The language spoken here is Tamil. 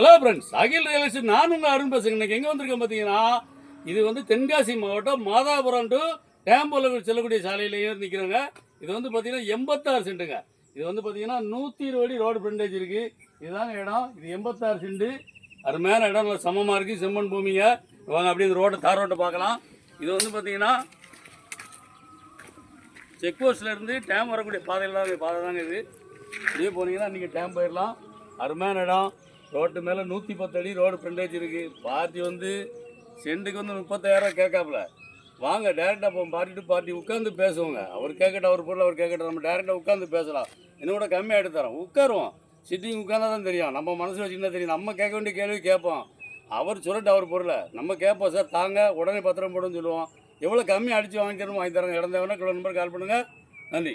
ஹலோ ஃப்ரெண்ட்ஸ் அகில் ரியலிஸ்ட் நான் உங்கள் அருண் பேசுகிறேன் இன்னைக்கு எங்கே வந்திருக்கேன் பார்த்தீங்கன்னா இது வந்து தென்காசி மாவட்டம் மாதாபுரம் டு டேம்போல செல்லக்கூடிய சாலையிலேயே நிற்கிறோங்க இது வந்து பார்த்தீங்கன்னா எண்பத்தாறு சென்ட்டுங்க இது வந்து பார்த்தீங்கன்னா நூற்றி இருபது அடி ரோடு ஃப்ரண்டேஜ் இருக்குது இதுதாங்க இடம். இது எண்பத்தாறு சென்ட்டு அருமையான இடம். நல்லா சமமாக இருக்குது செம்மன் பூமிங்க. வாங்க அப்படியே இந்த ரோட்டை தார் ரோட்டை பார்க்கலாம். இது வந்து பார்த்தீங்கன்னா செக் போஸ்ட்லேருந்து டேம் வரக்கூடிய பாதையில் தான் பாதை தாங்க இது. இப்படியே போனீங்கன்னா நீங்கள் டேம் போயிடலாம் அருமையான இடம். ரோட்டு மேலே நூற்றி பத்து அடி ரோடு ஃப்ரண்டேஜ் இருக்குது பார்ட்டி வந்து சென்ட்டுக்கு வந்து முப்பத்தாயிரம் கேட்காப்புல. வாங்க டேரெக்டாக போவோம் பார்ட்டிட்டு பார்ட்டி உட்காந்து பேசுவோங்க. அவர் கேட்கட்டும் அவர் பொருள் அவர் கேட்கட்டும் நம்ம டேரெக்டாக உட்காந்து பேசலாம். என்னோட கம்மியாக எடுத்து தரோம் உட்காருவோம். சிட்டிங் உட்காந்தா தான் தெரியும். நம்ம மனசு வச்சுருந்தா தெரியும். நம்ம கேட்க வேண்டிய கேள்வி கேட்போம். அவர் சொல்லட்டு அவர் பொருளை. நம்ம கேட்போம் சார். தாங்க உடனே பத்திரம் போடுன்னு சொல்லுவோம். எவ்வளோ கம்மி அடித்து வாங்கி தரணும் வாங்கி தரோம் இடம் தேவைன்னா கிலோ நம்பர் கால் பண்ணுங்கள் நன்றி.